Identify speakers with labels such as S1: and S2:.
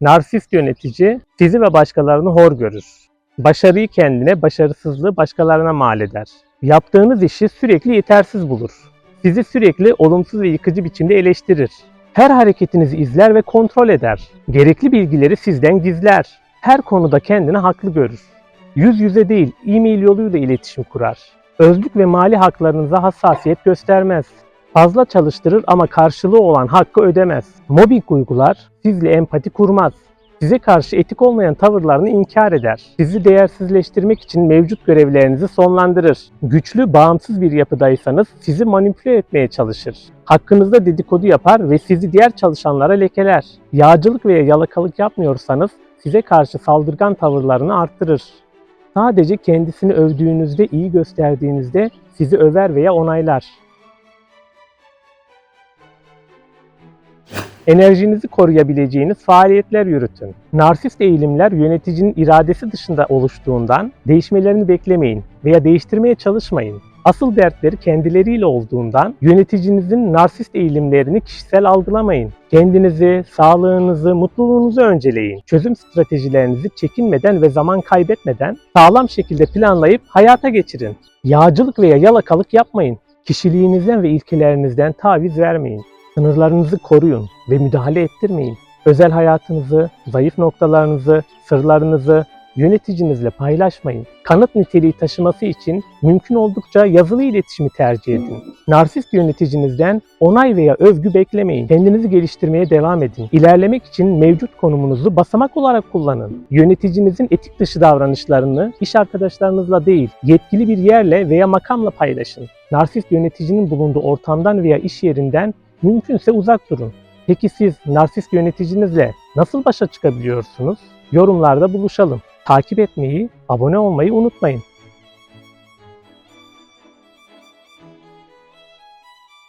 S1: Narsist yönetici sizi ve başkalarını hor görür. Başarıyı kendine, başarısızlığı başkalarına mal eder. Yaptığınız işi sürekli yetersiz bulur. Sizi sürekli olumsuz ve yıkıcı biçimde eleştirir. Her hareketinizi izler ve kontrol eder. Gerekli bilgileri sizden gizler. Her konuda kendini haklı görür. Yüz yüze değil, e-mail yoluyla iletişim kurar. Özlük ve mali haklarınıza hassasiyet göstermez. Fazla çalıştırır ama karşılığı olan hakkı ödemez. Mobbing uygular, sizle empati kurmaz. Size karşı etik olmayan tavırlarını inkar eder. Sizi değersizleştirmek için mevcut görevlerinizi sonlandırır. Güçlü, bağımsız bir yapıdaysanız sizi manipüle etmeye çalışır. Hakkınızda dedikodu yapar ve sizi diğer çalışanlara lekeler. Yağcılık veya yalakalık yapmıyorsanız size karşı saldırgan tavırlarını arttırır. Sadece kendisini övdüğünüzde, iyi gösterdiğinizde sizi över veya onaylar. Enerjinizi koruyabileceğiniz faaliyetler yürütün. Narsist eğilimler yöneticinin iradesi dışında oluştuğundan değişmelerini beklemeyin veya değiştirmeye çalışmayın. Asıl dertleri kendileriyle olduğundan yöneticinizin narsist eğilimlerini kişisel algılamayın. Kendinizi, sağlığınızı, mutluluğunuzu önceleyin. Çözüm stratejilerinizi çekinmeden ve zaman kaybetmeden sağlam şekilde planlayıp hayata geçirin. Yağcılık veya yalakalık yapmayın. Kişiliğinizden ve ilkelerinizden taviz vermeyin. Sınırlarınızı koruyun ve müdahale ettirmeyin. Özel hayatınızı, zayıf noktalarınızı, sırlarınızı yöneticinizle paylaşmayın. Kanıt niteliği taşıması için mümkün oldukça yazılı iletişimi tercih edin. Narsist yöneticinizden onay veya övgü beklemeyin. Kendinizi geliştirmeye devam edin. İlerlemek için mevcut konumunuzu basamak olarak kullanın. Yöneticinizin etik dışı davranışlarını iş arkadaşlarınızla değil, yetkili bir yerle veya makamla paylaşın. Narsist yöneticinin bulunduğu ortamdan veya iş yerinden mümkünse uzak durun. Peki siz narsist yöneticinizle nasıl başa çıkabiliyorsunuz? Yorumlarda buluşalım. Takip etmeyi, abone olmayı unutmayın.